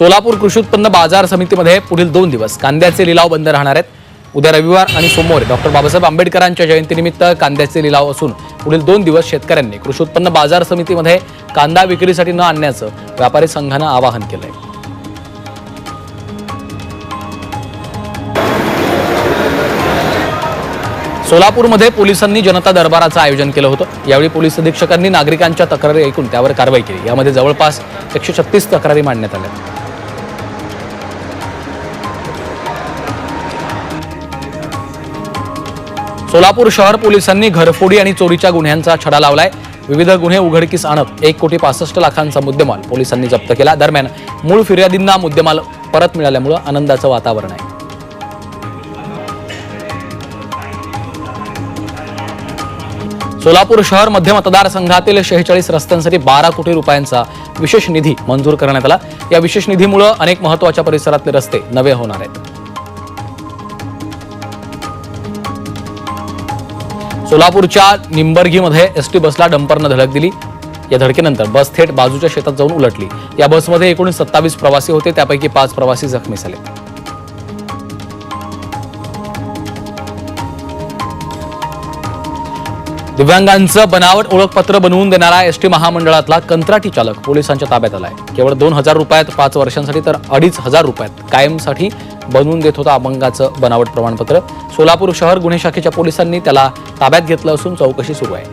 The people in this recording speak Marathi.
सोलापूर कृषी उत्पन्न बाजार समितीमध्ये पुढील दोन दिवस कांद्याचे लिलाव बंद राहणार आहेत. उद्या रविवार आणि सोमवारी डॉक्टर बाबासाहेब आंबेडकरांच्या जयंतीनिमित्त कांद्याचे लिलाव असून पुढील दोन दिवस शेतकऱ्यांनी कृषी उत्पन्न बाजार समितीमध्ये कांदा विक्रीसाठी न आणण्याचं व्यापारी संघानं आवाहन केलंय. सोलापूरमध्ये पोलिसांनी जनता दरबाराचं आयोजन केलं होतं. यावेळी पोलीस अधीक्षकांनी नागरिकांच्या तक्रारी ऐकून त्यावर कारवाई केली. यामध्ये जवळपास एकशे छत्तीस तक्रारी मांडण्यात आल्या. सोलापूर शहर पोलिसांनी घरफोडी आणि चोरीच्या गुन्ह्यांचा छडा लावलाय. विविध गुन्हे उघडकीस आणत एक कोटी पासष्ट लाखांचा मुद्देमाल पोलिसांनी जप्त केला. दरम्यान मूळ फिर्यादींना मुद्देमाल परत मिळाल्यामुळे आनंदाचं वातावरण आहे. सोलापूर शहर मध्य मतदारसंघातील शेहेचाळीस रस्त्यांसाठी बारा कोटी रुपयांचा विशेष निधी मंजूर करण्यात आला. या विशेष निधीमुळे अनेक महत्त्वाच्या परिसरातले रस्ते नवे होणार आहेत. सोलापूरच्या निंबर्गीमध्ये एसटी बसला डंपरनं धडक दिली. या धडकेनंतर बस थेट बाजूच्या शेतात जाऊन उलटली. या बसमध्ये एकूण सत्तावीस प्रवासी होते त्यापैकी पाच प्रवासी जखमी झाले. दिव्यांगांचं बनावट ओळखपत्र बनवून देणारा एसटी महामंडळातला कंत्राटी चालक पोलिसांच्या ताब्यात आलाय. केवळ दोन हजार रुपयात पाच वर्षांसाठी तर अडीच हजार रुपयात कायमसाठी बनवून देत होता अपंगाचं बनावट प्रमाणपत्र. सोलापूर शहर गुन्हे शाखेच्या पोलिसांनी त्याला ताब्यात घेतलं असून चौकशी सुरू आहे.